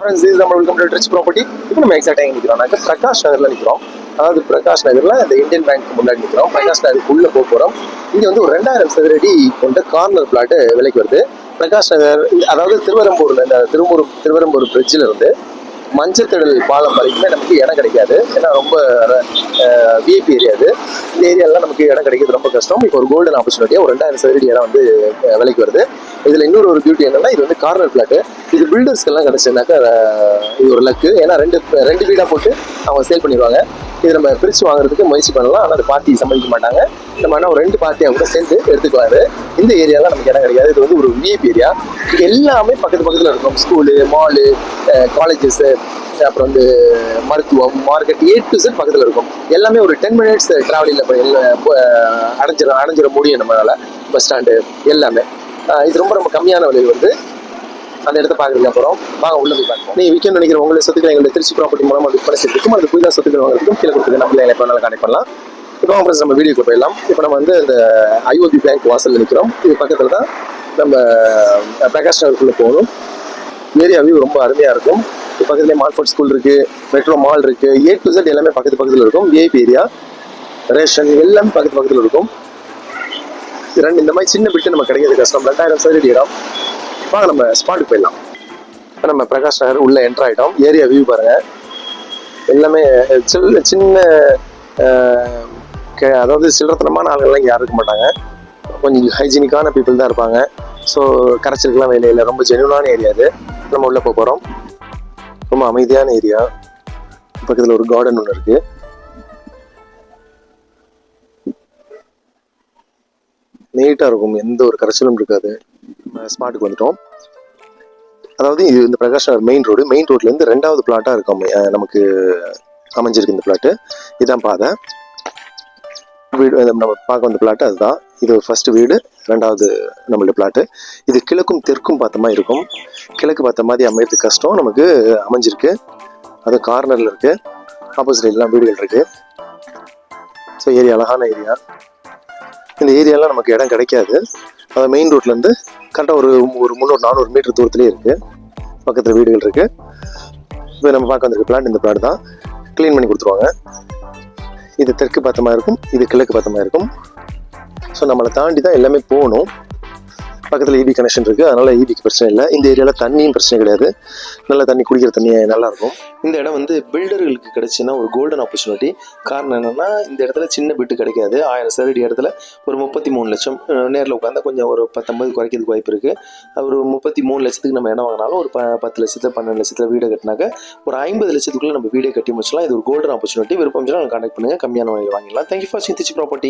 Friends is நம்ம welcome to rich property இப்போ நம்ம எக்ஸாக்டாக எங்கே நிற்கிறோம் நாங்கள் பிரகாஷ் நகரில் நிற்கிறோம் அதாவது பிரகாஷ் நகரில் இந்த இந்தியன் பேங்க் முன்னாடி நிற்கிறோம் பிரகாஷ் நகருக்கு உள்ளே போக போகிறோம் இங்கே வந்து ஒரு ரெண்டாயிரம் சதுரடி கொண்ட கார்னர் பிளாட்டு விலைக்கு வருது. பிரகாஷ் நகர் அதாவது திருவரம்பூரில் இந்த திருவூர் திருவரம்பூர் பிரிட்ஜில் இருந்து மஞ்சத்திடல் பாலம் வரைக்குமே நமக்கு இடம் கிடைக்காது. ஏன்னா ரொம்ப விஐபி ஏரியா அது. இந்த ஏரியாலாம் நமக்கு இடம் கிடைக்கிறது ரொம்ப கஷ்டம். இப்போ ஒரு கோல்டன் ஆப்பர்ச்சுனிட்டியாக ஒரு ரெண்டாயிரம் சதுரடி இடம் வந்து விலைக்கு வருது. இதில் இன்னொரு ஒரு பியூட்டி என்னன்னா இது வந்து கார்னர் பிளாட்டு இது பில்டர்ஸ்க்கெல்லாம் கிடச்சதுனாக்கா இது ஒரு லக்கு ஏன்னா ரெண்டு ரெண்டு வீடாக போட்டு அவங்க சேல் பண்ணிடுவாங்க. இது நம்ம பிரித்து வாங்குறதுக்கு முயற்சி பண்ணலாம். ஆனால் அது பார்ட்டி சம்மதிக்க மாட்டாங்க. நம்ம ஆனால் ஒரு ரெண்டு பார்ட்டியாக கூட சேர்ந்து எடுத்துக்குவாரு. இந்த ஏரியாவில் நமக்கு இடம் கிடைக்காது. இது வந்து ஒரு விஐபி ஏரியா இது எல்லாமே பக்கத்து பக்கத்தில் இருக்கும். ஸ்கூலு மாலு காலேஜஸ்ஸு அப்புறம் வந்து மருத்துவம் மார்க்கெட் ஏ டு செட் பக்கத்தில் இருக்கும். எல்லாமே ஒரு டென் மினிட்ஸ் ட்ராவலிங்கில் அடைஞ்சிட அடைஞ்சிட முடியும் நம்மளால். பஸ் ஸ்டாண்டு எல்லாமே. இது ரொம்ப ரொம்ப கம்மியான விலை வந்து அந்த இடத்த பார்க்கறதுக்கு அப்புறம் வாங்க உள்ள போய் பார்ப்போம் நீ விற்க நினைக்கிற உங்களை சொத்துக்களை எங்களுடைய திருச்சி ப்ராப்பர்ட்டி மூலமாக விற்பனை செய்யறதுக்கும் அது புதிதாக சொத்துக்கள் வாங்குறதுக்கும் கீழே கொடுத்து நம்மள எப்போ வேணாலும் கனெக்ட் பண்ணலாம். இப்போ ஃப்ரெண்ட்ஸ் நம்ம வீடியோக்கு போயிடலாம். இப்போ நம்ம வந்து இந்த ஐஓபி பேங்க் வாசல் நிற்கிறோம் இது பக்கத்தில் தான் நம்ம பிரகாஷ் நகருக்குள்ளே போகணும். ஏரியா வியூ ரொம்ப அருமையாக இருக்கும். பக்கத்துலேயே மால்ஃபோர்ட் ஸ்கூல் இருக்கு மெட்ரோ மால் இருக்குது ஏ டு ஜெட் எல்லாமே பக்கத்து பக்கத்தில் இருக்கும். விஐபி ஏரியா ரேஷன் எல்லாமே பக்கத்து பக்கத்தில் இருக்கும். ரெண்டு இந்த மாதிரி சின்ன பிட்டு நம்ம கிடைக்கிறது கஷ்டம். ரெண்டாயிரம் சதுரடி இடம். வாங்க நம்ம ஸ்பாட்டுக்கு போயிடலாம். இப்போ நம்ம பிரகாஷ் நகர் உள்ளே என்டர் ஆகிட்டோம் ஏரியா வியூ பாருங்க. எல்லாமே சின்ன சின்ன கே- அதாவது சில்லறத்தனமான ஆளுங்கள்லாம் இங்கே யாரும் இருக்க மாட்டாங்க. கொஞ்சம் ஹைஜீனிக்கான பீப்புள் தான் இருப்பாங்க. ஸோ கரைச்சலுக்குலாம் வேலை இல்லை. ரொம்ப ஜென்யூனான ஏரியா இது நம்ம உள்ளே போக போகிறோம் ரொம்ப அமைதியான ஏரியா பக்கத்தில் ஒரு கார்டன் ஒன்று இருக்குது நீட்டாக இருக்கும். எந்த ஒரு கரைச்சலும் இருக்காது. ஸ்பாட்டுக்கு வந்துட்டோம். அதாவது இது இந்த Prakash Nagar main road main ரோட்லேருந்து ரெண்டாவது பிளாட்டாக இருக்கும். நமக்கு அமைஞ்சிருக்கு இந்த பிளாட்டு இதுதான் பாதை. வீடு நம்ம பார்க்க வந்த பிளாட்டு அதுதான். இது ஃபர்ஸ்ட் வீடு ரெண்டாவது நம்மளோட பிளாட்டு இது கிழக்கும் தெற்கும் பார்த்த மாதிரி இருக்கும். கிழக்கு பார்த்த மாதிரி அமையறது கஷ்டம். நமக்கு அமைஞ்சிருக்கு. அது கார்னரில் இருக்குது ஆப்போசிட் எல்லாம் வீடுகள் இருக்குது ஸோ ஏரியா அழகான ஏரியா இந்த ஏரியாலாம் நமக்கு இடம் கிடைக்காது. அதை மெயின் ரோட்லேருந்து கரெக்டாக ஒரு ஒரு முந்நூறு நானூறு மீட்டர் தூரத்துலேயே இருக்குது பக்கத்தில் வீடுகள் இருக்குது இப்போ நம்ம பார்க்க வந்திருக்க பிளாட் இந்த பிளாட் தான். க்ளீன் பண்ணி கொடுத்துருவாங்க. இது தெற்கு பத்தமாக இருக்கும் இது கிழக்கு பார்த்த மாதிரி இருக்கும். ஸோ நம்மளை தாண்டி தான் எல்லாமே போகணும். பக்கத்தில் இபி கனெக்ஷன் இருக்குது அதனால் இபிக்கு பிரச்சனை இல்லை. இந்த ஏரியாவில் தண்ணியும் பிரச்சனை கிடையாது. நல்ல தண்ணி குடிக்கிற தண்ணி நல்லாயிருக்கும். இந்த இடம் வந்து பில்டர்களுக்கு கிடைச்சுன்னா ஒரு கோல்டன் ஆப்பர்ச்சுனிட்டி காரணம் என்னென்னா இந்த இடத்துல சின்ன பிட்டு கிடைக்காது. ஆயிரம் சதுரடி இடத்துல ஒரு முப்பத்தி மூணு லட்சம். நேரில் உட்காந்தா கொஞ்சம் ஒரு பத்தொம்பது குறைக்கிறதுக்கு வாய்ப்பு இருக்குது ஒரு முப்பத்தி மூணு லட்சத்துக்கு நம்ம இடம் வாங்கினாலும் ஒரு ப பத்து லட்சத்தில் பன்னெண்டு லட்சத்தில் வீடு கட்டினாக்க ஒரு ஐம்பது லட்சத்துக்குள்ள நம்ம வீடே கட்டி முடிச்சலாம் இது ஒரு கோல்டன் ஆப்பர்ச்சுனிட்டி விருப்பம் கான்டாக்ட் பண்ணுங்கள் கம்மியான விலையில் வாங்கிடலாம். தேங்க்யூ ஃபார் சிந்திச்சு ப்ராப்பர்ட்டி